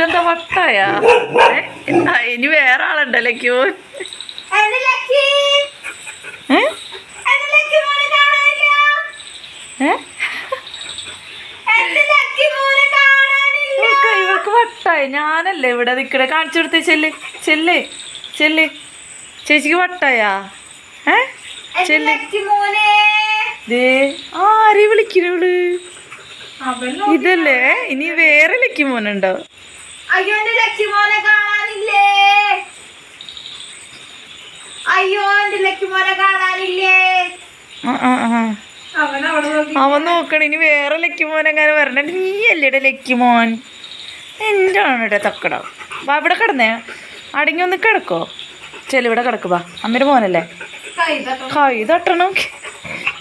നിനക്കെന്താ വട്ടായ ഇനി വേറെ ആളുണ്ടല്ലേ ക്യൂ? ഇവൾക്ക് വട്ടായി. ഞാനല്ലേ ഇവിടെ നിൽക്കണ കാണിച്ചു കൊടുത്തേ ചെല്ല്. ചെല്ല്. ചെല്ല്. ചേച്ചിക്ക് വട്ടായാ? ഏ? ചെല്ല്. ദേ ആരെ വിളിക്കണവൾ അവൻ ഇതല്ലേ? ഇനി വേറെ ലക്കി മോനുണ്ടോ? അയ്യോ എന്റെ ലക്കി മോനെ കാണാനില്ലേ അയ്യോ എന്റെ ലക്കി മോനെ കാണാനില്ലേ അവൻ നോക്കണ ഇനി വേറെ ലക്കി മോൻ എങ്ങനെ വരണ നീ അല്ലേടെ ലക്കി മോൻ എന്റെ ആണിടെ തക്കട. വാ ഇവിടെ കിടന്നേ. അടങ്ങി ഒന്ന് കിടക്കോ. ചെല്ലു ഇവിടെ കിടക്ക് വാ. അമ്മയുടെ മോനല്ലേ? കൈ തട്ടണം.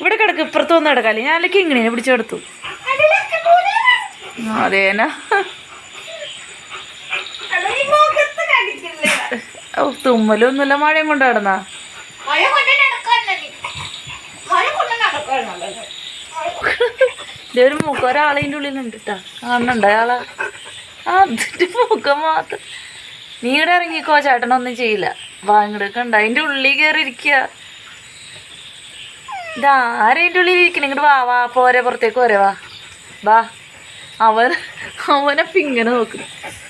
ഇവിടെ കിടക്ക് ഇപ്പുറത്ത് വന്ന് കിടക്കാല്ലേ ഞാൻ അല്ലെങ്കിൽ ഇങ്ങനെ പിടിച്ചെടുത്തു ലക്കി അതേനാ. ഓ തുമ്മലൊന്നുമില്ല. മഴയും കൊണ്ട് കിടന്നാ ഒരു മുഖം. ഒരാളതിന്റെ ഉള്ളിലുണ്ട് കേട്ടാ കാണുന്നുണ്ട് അയാളെ. ആ അതിന്റെ മുഖം മാത്രം. നീ ഇവിടെ ഇറങ്ങിക്കോ ചേട്ടനൊന്നും ചെയ്യില്ല. വാങ്ങിടക്കണ്ട അതിന്റെ ഉള്ളിൽ കയറി ഇരിക്കുക അതിന്റെ ഉള്ളിൽ ഇരിക്കണ? ഇങ്ങോട്ട് വാ വാ പോരെ പുറത്തേക്ക് പോരെ വാ. വാ. അവൻ അവനെ ഇങ്ങനെ നോക്കും.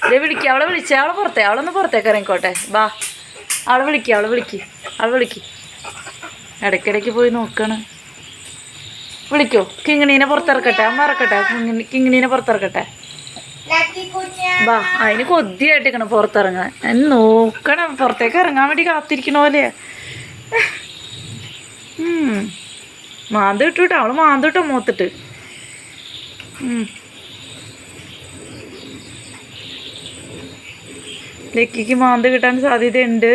ഇതേ വിളിക്കുക അവളെ വിളിച്ച അവളെ പുറത്തേ അവളൊന്ന് പുറത്തേക്ക് ഇറങ്ങിക്കോട്ടെ. ബാ അവളെ വിളിക്കുക അവളെ വിളിക്ക് അവളെ വിളിക്ക്. ഇടയ്ക്കിടയ്ക്ക് പോയി നോക്കണ്. വിളിക്കോ? കിങ്ങിണീനെ പുറത്തിറക്കട്ടെ അമ്മ ഇറക്കട്ടെ കിങ്ങിണി കിങ്ങിണീനെ പുറത്തിറക്കട്ടെ. ബാ അതിന് കൊതിയായിട്ടിരിക്കണം പുറത്തിറങ്ങാൻ. നോക്കണം പുറത്തേക്ക് ഇറങ്ങാൻ വേണ്ടി കാത്തിരിക്കണ പോലെയാ മാന്തിട്ടു കേട്ടോ അവൾ മാന്തിട്ടോ മൂത്തിട്ട് ലക്കിക്ക് മാന്ത് കിട്ടാൻ സാധ്യതയുണ്ട്.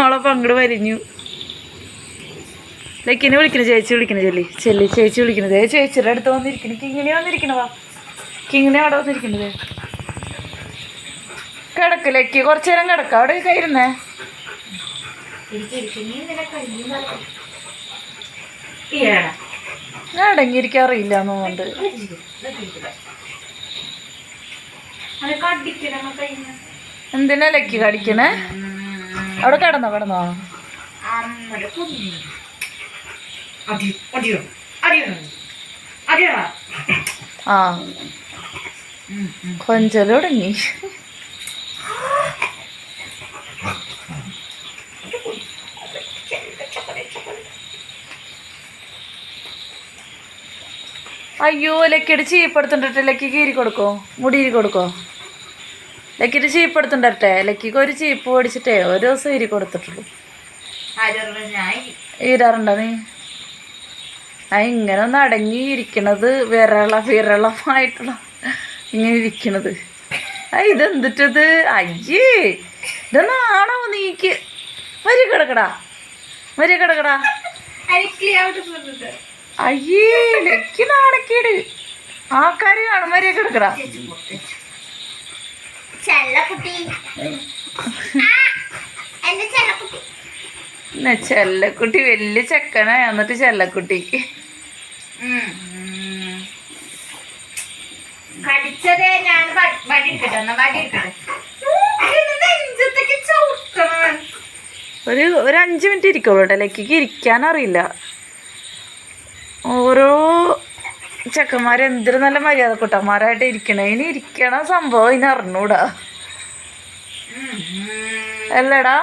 അവളെ പങ്കട് വരിഞ്ഞു ലക്കിനെ വിളിക്കണ ചേച്ചി വിളിക്കണ ചെല്ലി. ചെല്ലി ചേച്ചി വിളിക്കണത്. ചേച്ചിയുടെ അടുത്ത് വന്നിരിക്കണ. കിങ്ങനെ വന്നിരിക്കണ വാ. കിങ്ങിണി അവിടെ വന്നിരിക്കണത്? കിടക്ക് ലക്കി. കുറച്ചു നേരം കിടക്ക. അവിടെ കയറുന്നേ ഞാൻ അറിയില്ല എന്നുകൊണ്ട് എന്തിനാ ലക്കി കടിക്കണേ? അവിടെ കിടന്നോ കിടന്നോ. ആ. കൊഞ്ചൽ തുടങ്ങി. അയ്യോ ലക്കിയുടെ ചീപ്പെടുത്തുണ്ടിട്ട് ലക്കി കീരി കൊടുക്കോ? മുടിയിരി കൊടുക്കോ? ലക്കിയുടെ ചീപ്പെടുത്തുണ്ടട്ടെ ലക്കിക്ക് ഒരു ചീപ്പ് മേടിച്ചിട്ടേ ഒരു ദിവസം ഇരി കൊടുത്തിട്ടുള്ളൂ. ഈരാറുണ്ടോ നീ? ആ ഇങ്ങനെ ഒന്ന് അടങ്ങി ഇരിക്കണത് വിരള വിരളമായിട്ടുള്ള ഇങ്ങനെ ഇരിക്കണത്. ആ ഇതെന്തിട്ടത്? അയ്യേ ഇതൊന്നാണോ നീക്ക്? വരി കിടക്കടാ. വരി കിടക്കടാ. അയ്യേ ലക്കി നാണക്കേട് ആൾക്കാര് കാണും വരി കിടക്കടാ. ചെല്ലക്കുട്ടി. ചെല്ലക്കുട്ടി. വലിയ ചെക്കനാ എന്നിട്ട് ചെല്ലക്കുട്ടി. കടിച്ചതേ ഞാൻ. ഒരു ഒരു അഞ്ച് മിനിറ്റ് ഇരിക്കുള്ളൂ കേട്ടോ ലക്കിക്ക് ഇരിക്കാൻ അറിയില്ല ഓരോ ചെക്കന്മാർ എന്തൊരു നല്ല മര്യാദ കുട്ടന്മാരായിട്ട് ഇരിക്കണേ. ഇനി ഇരിക്കണ സംഭവം ഇനി അറിഞ്ഞൂടാ. അല്ലടാ.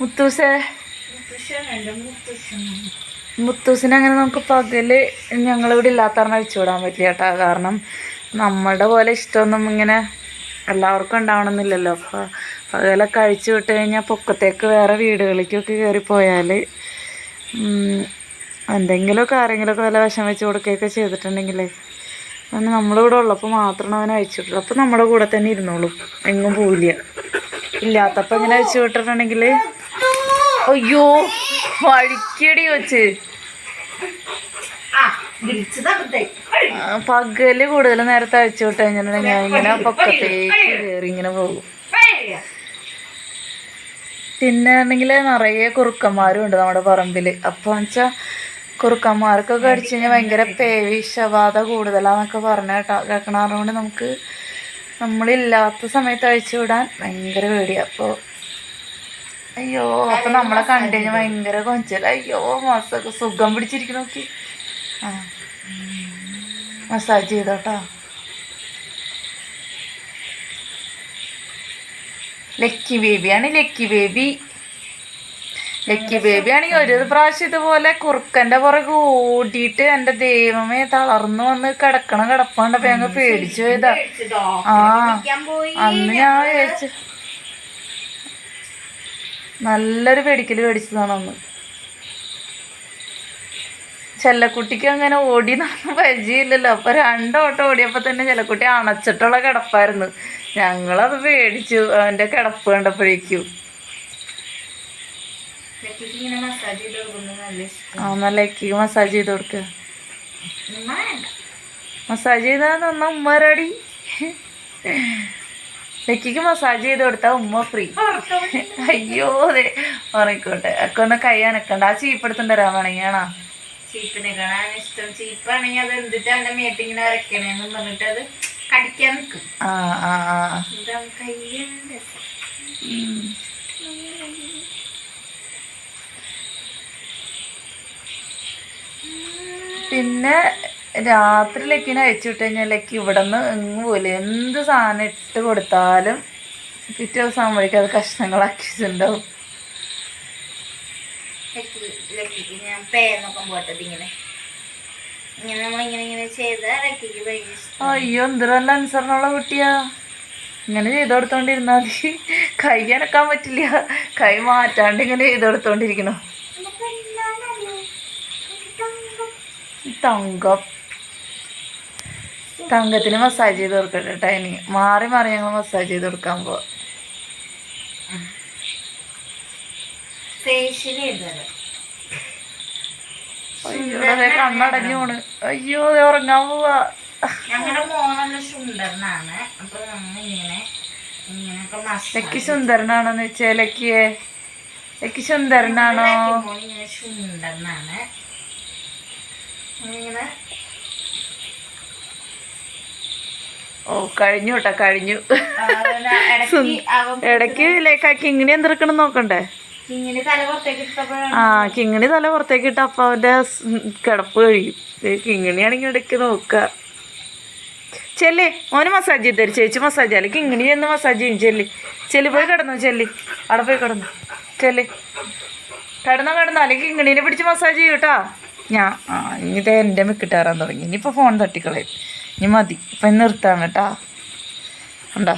മുത്തൂസേ. മുത്തൂസിനെ അങ്ങനെ നമുക്ക് പകൽ ഞങ്ങളിവിടെ ഇല്ലാത്ത കാരണം അഴിച്ചുവിടാൻ പറ്റില്ല കേട്ടോ കാരണം നമ്മളുടെ പോലെ ഇഷ്ടമൊന്നും ഇങ്ങനെ എല്ലാവർക്കും ഉണ്ടാവണമെന്നില്ലല്ലോ. അപ്പോൾ പകലൊക്കെ അഴിച്ചു വിട്ട് കഴിഞ്ഞാൽ പൊക്കത്തേക്ക് വേറെ വീടുകളിലേക്കൊക്കെ കയറി പോയാൽ എന്തെങ്കിലുമൊക്കെ ആരെങ്കിലുമൊക്കെ വല്ല വിഷം വെച്ച് കൊടുക്കുകയൊക്കെ ചെയ്തിട്ടുണ്ടെങ്കിലേ അങ്ങനെ നമ്മളിവിടെ ഉള്ളപ്പോൾ മാത്രമാണ് അവനെ അഴിച്ചു വിട്ടുള്ളൂ അപ്പോൾ നമ്മുടെ കൂടെ തന്നെ ഇരുന്നോളും. എങ്ങും പോവില്ല. ഇല്ലാത്തപ്പോൾ ഇങ്ങനെ അയച്ചു വിട്ടിട്ടുണ്ടെങ്കിൽ അയ്യോ വഴിക്കടി വെച്ച് പകൽ കൂടുതൽ നേരത്തെ അഴിച്ചു വിട്ട് കഴിഞ്ഞിട്ടുണ്ടെങ്കിൽ ഞാൻ ഇങ്ങനെ പൊക്കത്തേക്ക് കയറി ഇങ്ങനെ പോകും. പിന്നെ ആണെങ്കിൽ നിറയെ കുറുക്കന്മാരും ഉണ്ട് നമ്മുടെ പറമ്പിൽ അപ്പോൾ വെച്ചാൽ കുറുക്കന്മാർക്കൊക്കെ അടിച്ചു കഴിഞ്ഞാൽ ഭയങ്കര പേവിഷബാധ കൂടുതലാന്നൊക്കെ പറഞ്ഞ കേട്ടോ കേൾക്കണ കൊണ്ട് നമുക്ക് നമ്മളില്ലാത്ത സമയത്ത് അഴിച്ചു വിടാൻ ഭയങ്കര പേടിയാണ് അപ്പോൾ അയ്യോ അപ്പം നമ്മളെ കണ്ടു കഴിഞ്ഞാൽ ഭയങ്കര കൊഞ്ചല. അയ്യോ മസൊക്കെ സുഖം പിടിച്ചിരിക്കുന്നു നോക്കി. ആ മസാജ് ചെയ്തോട്ടോ. ലക്കി ബേബിയാണ് ലക്കി ബേബി. ലക്കി ബേബി ആണെങ്കിൽ ഒരു പ്രാവശ്യം ഇതുപോലെ കുറുക്കന്റെ പുറകെ ഓടിയിട്ട് എന്റെ ദൈവമേ തളർന്നു വന്ന് കിടക്കണ കിടപ്പാണ്ടപ്പോ ഞങ്ങൾ പേടിച്ചു പോയതാ. ആ. അന്ന് ഞാൻ വിചാരിച്ചു നല്ലൊരു പേടിക്കൽ പേടിച്ചതാണ് അന്ന്. ചെല്ലക്കുട്ടിക്ക് അങ്ങനെ ഓടി നടന്ന് പരിചയമില്ലല്ലോ. അപ്പൊ രണ്ടോട്ടം ഓടിയപ്പോ തന്നെ ചെല്ലക്കുട്ടി അണച്ചിട്ടുള്ള കിടപ്പായിരുന്നു. ഞങ്ങളത് പേടിച്ചു. അവന്റെ കിടപ്പ് കണ്ടപ്പോഴേക്കും. ലക്കിക്ക് മസാജ് ചെയ്ത് കൊടുക്കുക വേണ്ട മസാജ് ചെയ്താൽ നന്ന ഉമ്മരടി ലക്കിക്ക് മസാജ് ചെയ്ത് കൊടുത്താൽ ഉമ്മ ഫ്രീ അയ്യോ അതെ. ഉറങ്ങിക്കോട്ടെ. അക്ക ഒന്ന് കൈ അനക്കണ്ട. ആ ചീപ്പെടുത്തുണ്ട് തരാൻ വേണമെങ്കിൽ ആണോ? ചീപ്പിനെ കാണാൻ ഇഷ്ടം. ചീപ്പാണെങ്കിൽ അത് എന്തിട്ട് അവന്റെ മേത്തിങ്ങനെ അരക്കണേന്നും പറഞ്ഞിട്ട് അത് കടിക്കാൻ നിൽക്കും ആ ആ ആ. കയ്യാണ് പിന്നെ രാത്രി ലക്കിനെ അയച്ചു വിട്ട് കഴിഞ്ഞാൽ ലക്കി ഇവിടെ നിന്ന് എങ്ങ് പോലെ എന്ത് സാധനം ഇട്ട് കൊടുത്താലും പിറ്റേ ദിവസം ആകുമ്പോഴേക്കും അത് കഷ്ണങ്ങളാക്കിയിട്ടുണ്ടാവും. ഞാൻ പേന്നൊക്കെ പോട്ടത് ഇങ്ങനെ. ഇങ്ങനെ നമ്മളിങ്ങനെ ഇങ്ങനെ ചെയ്താൽ ലക്കിക്ക് ഭയങ്കര ഇഷ്ടം. അയ്യോ എന്തൊരല്ല അനുസരണമുള്ള കുട്ടിയാ. ഇങ്ങനെ ചെയ്ത് കൊടുത്തോണ്ടിരുന്നാൽ മതി. കൈ അനക്കാൻ പറ്റില്ല. കൈ മാറ്റാണ്ട് ഇങ്ങനെ ചെയ്ത് കൊടുത്തോണ്ടിരിക്കണം. തങ്കം. തങ്കത്തിന് മസാജ് ചെയ്ത് കൊടുക്കട്ടെ കേട്ടോ ഇനി. മാറി മാറി ഞങ്ങൾ മസാജ് ചെയ്ത് കൊടുക്കാൻ പോവാ. അയ്യോ കണ്ണടഞ്ഞു പോണ് അയ്യോ ഉറങ്ങാൻ പോവാ. ഞങ്ങളുടെ സുന്ദരനാണ്. അപ്പൊ ഇങ്ങനെ ലക്കി സുന്ദരനാണോന്ന് വെച്ചാ ലക്കിയെ. ലക്കി സുന്ദരനാണോ? സുന്ദരനാണ്. ഇങ്ങനെ. ഓ കഴിഞ്ഞു കേട്ടോ കഴിഞ്ഞു. ഇടയ്ക്ക് ലേക്കാക്കി ഇങ്ങനെ എന്തിരിക്കണം നോക്കണ്ടേ? ആ കിങ്ങിണി തല പുറത്തേക്ക് ഇട്ട അപ്പ അവന്റെ കിടപ്പ് കഴിയും. കിങ്ങിണിയാണെങ്കിൽ ഇടയ്ക്ക് നോക്ക. ചെല്ലി മോന് മസാജ് ചെയ്ത് തരും. ചേച്ചി മസാജ് ചെയ്യാൽ കിങ്ങിണി എന്ന് മസാജ് ചെയ്യും. ചെല്ലി. ചെല്ലി പോയി കിടന്നു ചെല്ലി. അവിടെ പോയി കിടന്നു. ചെല്ലി. കിടന്നോ കിടന്നോ. അല്ലെങ്കിൽ കിങ്ങിണീനെ പിടിച്ച് മസാജ് ചെയ്യും കേട്ടോ ഞാൻ ആ ഇനി ഇത് എന്റെ മിക്കിട്ടാറാൻ തുടങ്ങി. ഇനിയിപ്പോൾ ഫോൺ തട്ടിക്കളയും. ഇനി മതി. ഇപ്പം നിർത്താൻ കേട്ടാ. ഉണ്ടോ?